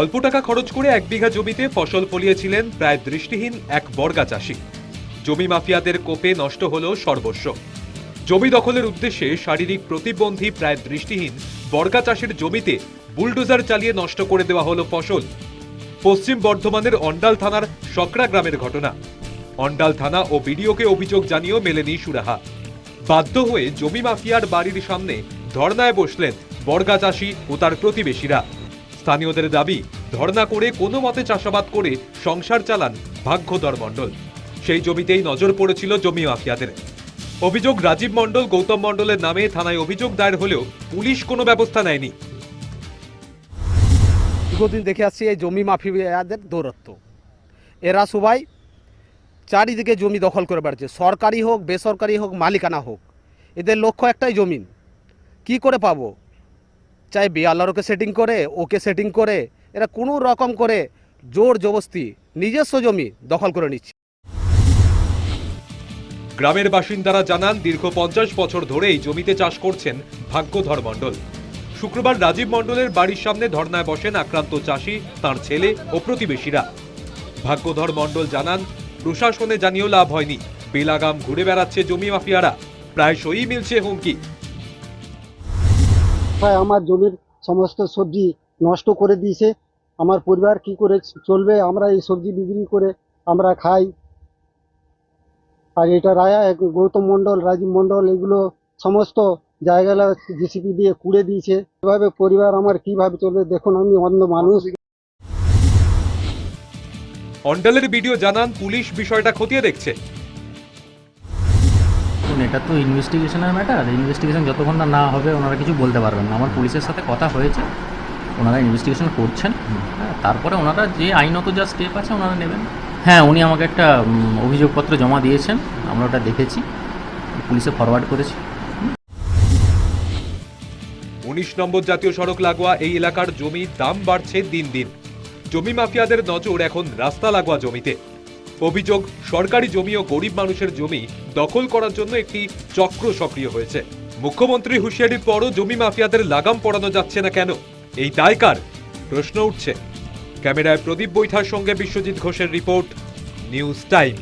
অল্প টাকা খরচ করে এক বিঘা জমিতে ফসল ফলিয়েছিলেন প্রায় দৃষ্টিহীন এক বর্গা চাষি। জমি মাফিয়াদের কোপে নষ্ট হল সর্বস্ব। জমি দখলের উদ্দেশ্যে শারীরিক প্রতিবন্ধী প্রায় দৃষ্টিহীন বর্গা চাষের জমিতে বুলডোজার চালিয়ে নষ্ট করে দেওয়া হলো ফসল। পশ্চিম বর্ধমানের অন্ডাল থানার সকরা গ্রামের ঘটনা। অন্ডাল থানা ও বিডিওকে অভিযোগ জানিয়েও মেলেনি সুরাহা। বাধ্য হয়ে জমি মাফিয়ার বাড়ির সামনে ধর্নায় বসলেন বর্গা চাষি ও তার প্রতিবেশীরা। স্থানীয়দের দাবি ধর্না করে কোনো মতে চাষাবাদ করে সংসার চালান ভাগ্যধর মণ্ডল। সেই জমিতেই নজর পড়েছিল জমি মাফিয়াদের। অভিযোগ, রাজীব মণ্ডল, গৌতম মণ্ডলের নামে থানায় অভিযোগ দায়ের হলেও পুলিশ কোনো ব্যবস্থা নেয়নি। দীর্ঘদিন দেখে আসছি এই জমি মাফিয়াদের দৌরত্ব এরা সবাই চারিদিকে জমি দখল করে বেড়াচ্ছে। সরকারি হোক, বেসরকারি হোক, মালিকানা হোক, এদের লক্ষ্য একটাই জমিন কি করে পাবো? চাই বিয়ালারকে সেটিং করে, ওকে সেটিং করে এরা কোনো রকম করে জোর জবস্তি নিজস্ব জমি দখল করে নিচ্ছে। গ্রামের বাসিন্দারা জানান দীর্ঘ পঞ্চাশ বছর ধরে এই জমিতে চাষ করছেন ভাগ্যধর মণ্ডল। শুক্রবার রাজীব মণ্ডলের বাড়ির সামনে ধর্নায় বসেন আক্রান্ত চাষি তার ছেলে ও প্রতিবেশীরা। ভাগ্যধর মণ্ডল জানান প্রশাসনে জানিয়েও লাভ হয়নি। বেলাগাম ঘুরে বেড়াচ্ছে জমি মাফিয়ারা। প্রায়শই মিলছে হুমকি। প্রায় আমার জমির সমস্ত সবজি নষ্ট করে দিয়েছে। আমার পরিবার কি করে চলবে? আমরা এই সবজি বিক্রি করে আমরা খাই। আর এটা রায়া এক গৌতম মণ্ডল রাজীব মণ্ডল এগুলো সমস্ত জায়গাগুলো জিসিপি দিয়ে কুড়ে দিয়েছে। এভাবে পরিবার আমার কীভাবে চলবে? দেখুন আমি অন্য মানুষ। অন্ডালের ভিডিও জানান পুলিশ বিষয়টা খতিয়ে দেখছে। এটা তো ইনভেস্টিগেশনের ম্যাটার। ইনভেস্টিগেশন যতক্ষণ না না হবে ওনারা কিছু বলতে পারবেন না। আমার পুলিশের সাথে কথা হয়েছে। ওনারা ইনভেস্টিগেশন করছেন। তারপরে ওনারা যে আইনত যা স্টেপ আছে ওনারা নেবেন। হ্যাঁ উনি আমাকে একটা অভিযোগপত্র জমা দিয়েছেন। আমরা ওটা দেখেছি পুলিশে ফরওয়ার্ড করেছি। উনিশ নম্বর জাতীয় সড়ক লাগোয়া এই এলাকার জমির দাম বাড়ছে দিন দিন। জমি মাফিয়াদের নজর এখন রাস্তা লাগোয়া জমিতে। অভিযোগ সরকারি জমি ও গরিব মানুষের জমি দখল করার জন্য একটি চক্র সক্রিয় হয়েছে। মুখ্যমন্ত্রী হুঁশিয়ারির পরও জমি মাফিয়াদের লাগাম পড়ানো যাচ্ছে না কেন? এই দায় কার প্রশ্ন উঠছে। ক্যামেরায় প্রদীপ বৈঠার সঙ্গে বিশ্বজিৎ ঘোষের রিপোর্ট নিউজ টাইম।